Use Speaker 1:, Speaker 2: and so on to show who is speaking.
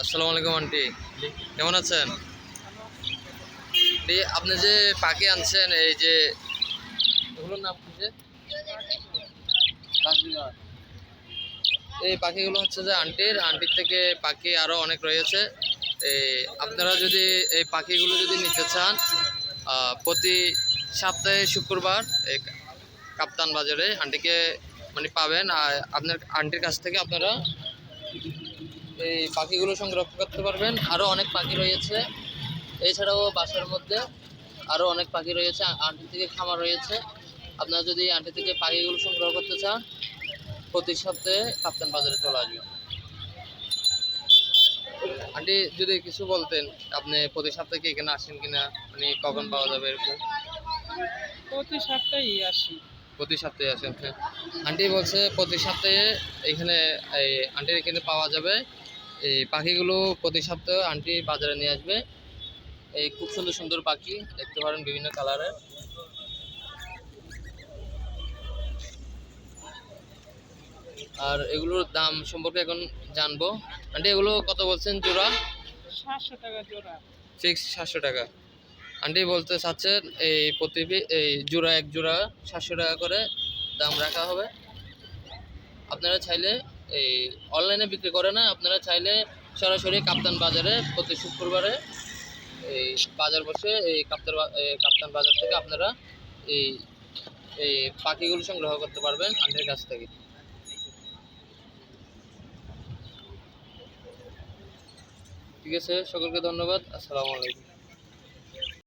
Speaker 1: আসসালামু আলাইকুম, আন্টি। কেমন আছেন? আপনি যে পাখি আনছেন, এই যে, এগুলোর নাম কি যে? এই পাখিগুলো হচ্ছে যে আন্টির। আন্টির থেকে পাখি আরও অনেক রয়েছে। এই আপনারা যদি এই পাখিগুলো যদি নিতে চান প্রতি সপ্তাহে শুক্রবার এই কাপ্তান বাজারে আন্টিকে পাবেন, আর আপনার আন্টির কাছ থেকে আপনারা এই পাখিগুলো সংগ্রহ করতে পারবেন। আরও অনেক পাখি রয়েছে। এছাড়াও বাসার মধ্যে আরও অনেক পাখি রয়েছে আন্টি থেকে খামার রয়েছে। আপনারা যদি আন্টি থেকে পাখিগুলো সংগ্রহ করতে চান, প্রতি সপ্তাহে কাপ্তান বাজারে চলে আসবেন। আন্টি যদি কিছু বলতেন, আপনি প্রতি সপ্তাহে এখানে আসেন কিনা? মানে কখন পাওয়া যাবে এরকম?
Speaker 2: প্রতি সপ্তাহেই আসি।
Speaker 1: প্রতি সপ্তাহে আসেন আন্টি। বলছে প্রতি সপ্তাহে এখানে এই আন্টির এখানে পাওয়া যাবে। এই পাখিগুলো প্রতি সপ্তাহে আন্টি বাজারে নিয়ে আসবে। এই খুব সুন্দর সুন্দর পাখি দেখতে পারেন বিভিন্ন কালারের। আর এগুলোর দাম সম্পর্কে এখন জানব। আন্টি এগুলো কত বলছেন জোড়া?
Speaker 2: সাতশো টাকা জোড়া।
Speaker 1: ফিক্স সাতশো টাকা। আন্টি বলতে চাচ্ছেন এই প্রতি এই জোড়া এক জোড়া সাতশো টাকা করে দাম রাখা হবে। আপনারা চাইলে এই অনলাইনে বিক্রি করে না, আপনারা চাইলে সরাসরি কাপ্তান বাজারে প্রতি শুক্রবারে এই বাজার বসে এই কাপ্তান কাপ্তান বাজার থেকে আপনারা এই এই পাখিগুলো সংগ্রহ করতে পারবেন আন্টির কাছ থেকে। ঠিক আছে, সকলকে ধন্যবাদ, আসসালামু আলাইকুম।